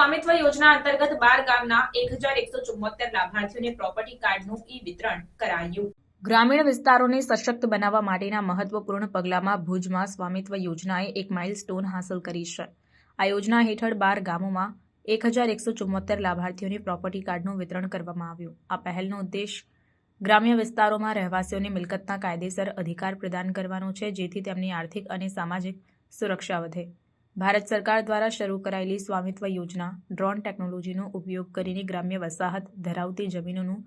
સ્વામિત્વ યોજના અંતર્ગત બાર ગામના એક હજાર એકસો ચુમ્મોતેર લાભાર્થીઓને પ્રોપર્ટી કાર્ડનું ઈ વિતરણ કરાયું. ગ્રામીણ વિસ્તારોને સશક્ત બનાવવા માટેના મહત્વપૂર્ણ પગલામાં ભુજમાં સ્વામિત્વ યોજનાએ એક માઇલસ્ટોન હાંસલ કરી છે. આ યોજના હેઠળ બાર ગામોમાં એક હજાર એકસો ચુમ્મોતેર લાભાર્થીઓને પ્રોપર્ટી કાર્ડનું વિતરણ કરવામાં આવ્યું. આ પહેલનો ઉદ્દેશ ગ્રામ્ય વિસ્તારોમાં રહેવાસીઓને મિલકતના કાયદેસર અધિકાર પ્રદાન કરવાનો છે, જેથી તેમની આર્થિક અને સામાજિક સુરક્ષા વધે. ભારત સરકાર દ્વારા શરૂ કરાયેલી સ્વામિત્વ યોજના ડ્રોન ટેકનોલોજીનો ઉપયોગ કરીને ગ્રામ્ય વસાહત ધરાવતી જમીનોનું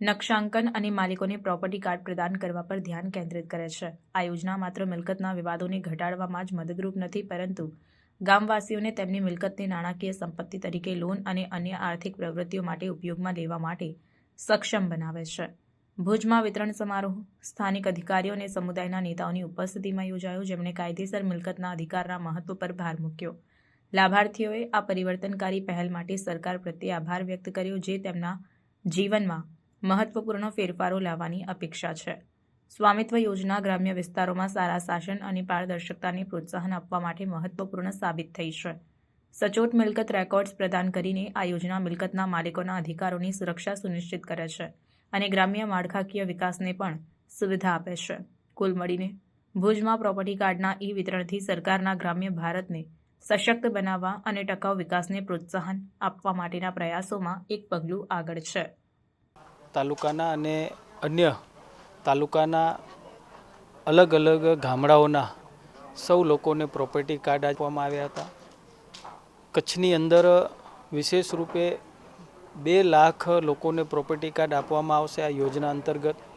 નકશાંકન અને માલિકોને પ્રોપર્ટી કાર્ડ પ્રદાન કરવા પર ધ્યાન કેન્દ્રિત કરે છે. આ યોજના માત્ર મિલકતના વિવાદોને ઘટાડવામાં જ મદદરૂપ નથી, પરંતુ ગામવાસીઓને તેમની મિલકતને નાણાકીય સંપત્તિ તરીકે લોન અને અન્ય આર્થિક પ્રવૃત્તિઓ માટે ઉપયોગમાં લેવા માટે સક્ષમ બનાવે છે. ભુજમાં વિતરણ સમારોહ. સ્થાનિક અધિકારીઓ અને સમુદાયના નેતાઓની ઉપસ્થિતિમાં યોજાયો, જેમણે કાયદેસર મિલકતના અધિકારના મહત્વ પર ભાર મૂક્યો. લાભાર્થીઓએ આ પરિવર્તનકારી પહેલ માટે સરકાર પ્રત્યે આભાર વ્યક્ત કર્યો, જે તેમના જીવનમાં મહત્વપૂર્ણ ફેરફારો લાવવાની અપેક્ષા છે. સ્વામિત્વ યોજના ગ્રામ્ય વિસ્તારોમાં સારા શાસન અને પારદર્શકતાને પ્રોત્સાહન આપવા માટે મહત્વપૂર્ણ સાબિત થઈ છે. સચોટ મિલકત રેકોર્ડ્સ પ્રદાન કરીને આ યોજના મિલકતના માલિકોના અધિકારોની સુરક્ષા સુનિશ્ચિત કરે છે. અને ગ્રામ્ય માળખાકીય વિકાસને પણ સુવિધા આપે છે. કુલ મળીને ભુજમાં પ્રોપર્ટી કાર્ડના ઈ વિતરણથી સરકારના ગ્રામ્ય ભારતને સશક્ત બનાવવા અને ટકાઉ વિકાસને પ્રોત્સાહન આપવા માટેના પ્રયાસોમાં એક પગલું આગળ છે. તાલુકાના અને અન્ય તાલુકાના અલગ અલગ ગામડાઓના સૌ લોકોને પ્રોપર્ટી કાર્ડ આપવામાં આવ્યા હતા. કચ્છની અંદર વિશેષ રૂપે બે લાખ લોકોને પ્રોપર્ટી કાર્ડ આપવામાં આવશે આ યોજના અંતર્ગત.